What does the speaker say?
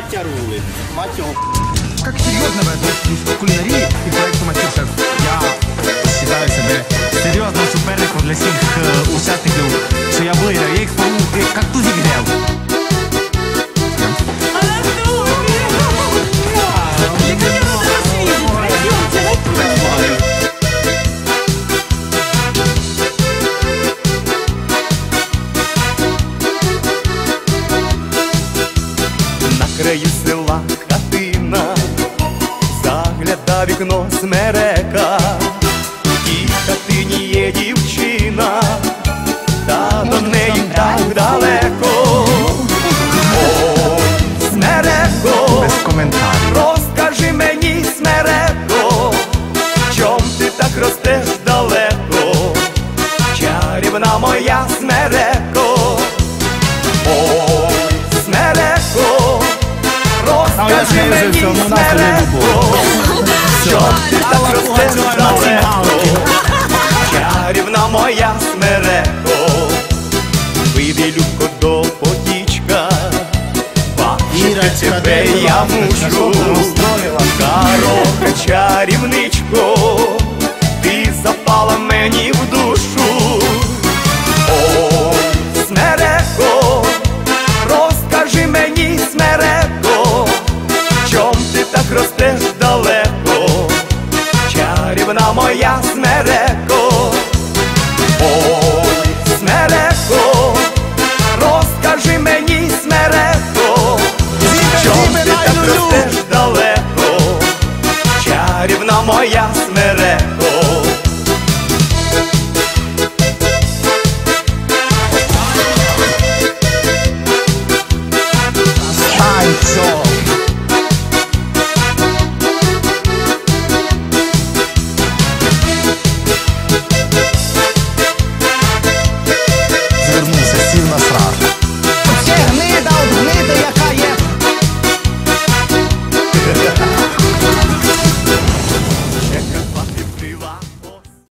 Маття рулить. Маття Как серьезно вы относитесь к кулинарии и проекту Мастер-шеф? Я считаю себе серьезным суперником для всіх е, що я виграв. Я їх Краї села хатина, загляда вікно смерека, розкажи мені, смереко, Що ти так ростеш далеко, чарівна моя смереко, вийди любко до потічка, бачити тебе я мушу, Дорога так ростеш далеко, чарівна моя смереко. Ой, смереко, розкажи мені, смереко, чом ти так ростеш далеко, чарівна моя смереко. Танцо.